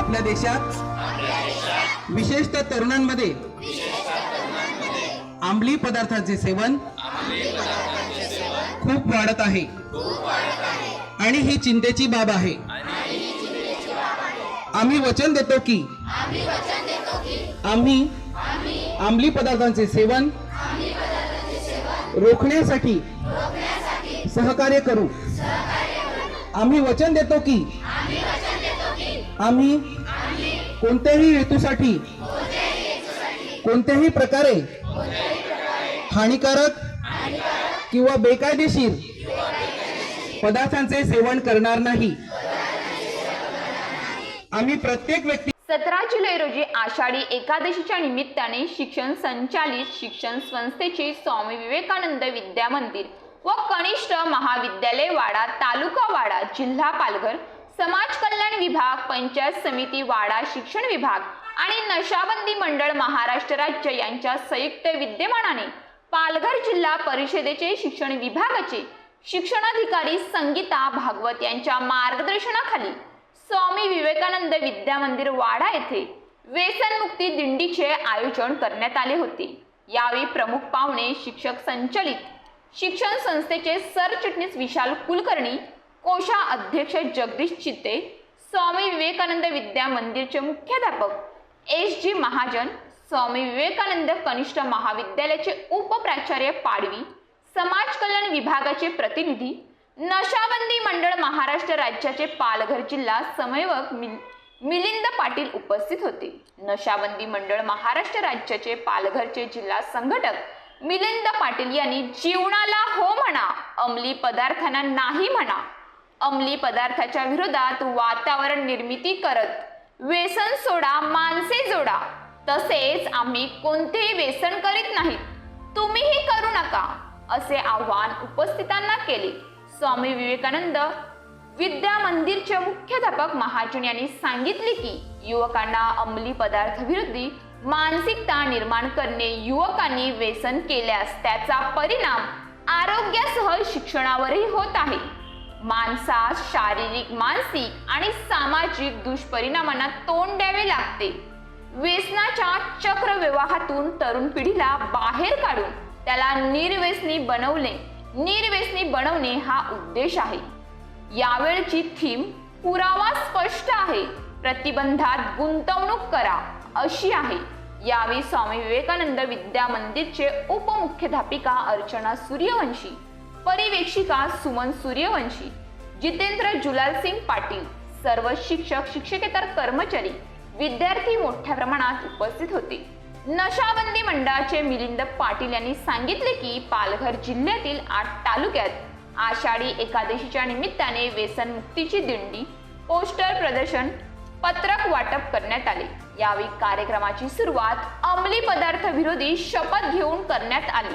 आपल्या देशात. विशेषतः तरुणांमध्ये. आंबली पदार्थांचे सेवन खूप वाढत आहे. आणि ही चिंतेची बाब आहे. आम्ही वचन देतो की आम्ही आंबली पदार्थांचे सेवन रोखण्यासाठी सहकार्य करू. आम्ही वचन देतो की आम्ही कोणत्याही हेतूसाठी कोणत्याही प्रकारे हानिकारक किंवा बेकायदेशीर पदार्थांचे सेवन करणार नाही. आम्ही प्रत्येक व्यक्ती सतरा जुलै रोजी आषाढी एकादशीच्या निमित्ताने शिक्षण संचालित शिक्षण संस्थेचे स्वामी विवेकानंद विद्या मंदिर व कनिष्ठ महाविद्यालय वाडा तालुका वाडा जिल्हा पालघर समाज कल्याण विभाग पंचायत समिती वाडा शिक्षण विभाग आणि नशाबंदी मंडळ महाराष्ट्र राज्य यांच्या संयुक्त विद्यमानाने पालघर जिल्हा परिषदेचे शिक्षण विभागाचे शिक्षणाधिकारी संगीता भागवत यांच्या मार्गदर्शनाखाली स्वामी विवेकानंद विद्या मंदिर वाडा येथे व्यसनमुक्ती दिंडीचे आयोजन करण्यात आले होते. यावेळी प्रमुख पाहुणे शिक्षक संचलित शिक्षण संस्थेचे सरचिटणीस विशाल कुलकर्णी कोशा अध्यक्ष जगदीश चित्ते स्वामी विवेकानंद विद्या मंदिरचे मुख्याध्यापक एस जी महाजन स्वामी विवेकानंद कनिष्ठ महाविद्यालयाचे उपप्राचार्य पाडवी समाज कल्याण विभागाचे प्रतिनिधी नशाबंदी मंडळ महाराष्ट्र राज्याचे पालघर जिल्हा समन्वयक मिल मिलिंद पाटील उपस्थित होते. नशाबंदी मंडळ महाराष्ट्र राज्याचे पालघरचे जिल्हा संघटक मिलिंद पाटील यांनी जीवनाला हो म्हणा अंमली पदार्थांना नाही म्हणा अंमली पदार्थाच्या विरोधात वातावरण निर्मिती करत. व्यसन सोडा माणसे जोडा. तसेच आम्ही कोणतेही व्यसन करीत नाही. तुम्हीही करू नका असे आव्हान उपस्थितांना केले. स्वामी विवेकानंद विद्या मंदिरचे मुख्याध्यापक महाजन यांनी सांगितले की युवकांना अंमली पदार्थ विरोधी मानसिकता निर्माण करणे युवकांनी व्यसन केल्यास त्याचा परिणाम आरोग्यासह शिक्षणावरही होत आहे. माणसास शारीरिक मानसिक आणि सामाजिक दुष्परिणामांना तोंड द्यावे लागते. व्यसनाच्या चक्रव्यवाहातून तरुण पिढीला बाहेर काढून त्याला निर्व्यसनी बनवणे निर्व्यसनी बनवणे हा उद्देश आहे. यावेळची थीम पुरावा स्पष्ट आहे. प्रतिबंधात गुंतवणूक करा अशी आहे. यावेळी स्वामी विवेकानंद विद्या मंदिरचे उपमुख्याध्यापिका अर्चना सूर्यवंशी परिवेक्षिका सुमन सूर्यवंशी जितेंद्र जुलालसिंग पाटील सर्व शिक्षक शिक्षकेतर कर्मचारी विद्यार्थी मोठ्या प्रमाणात उपस्थित होते. नशाबंदी मंडळाचे मिलिंद पाटील यांनी सांगितले की पालघर जिल्ह्यातील आठ तालुक्यात आषाढी एकादशीच्या निमित्ताने व्यसन मुक्तीची दिंडी पोस्टर प्रदर्शन पत्रक वाटप करण्यात आले. यावेळी कार्यक्रमाची सुरुवात अंमली पदार्थ विरोधी शपथ घेऊन करण्यात आली.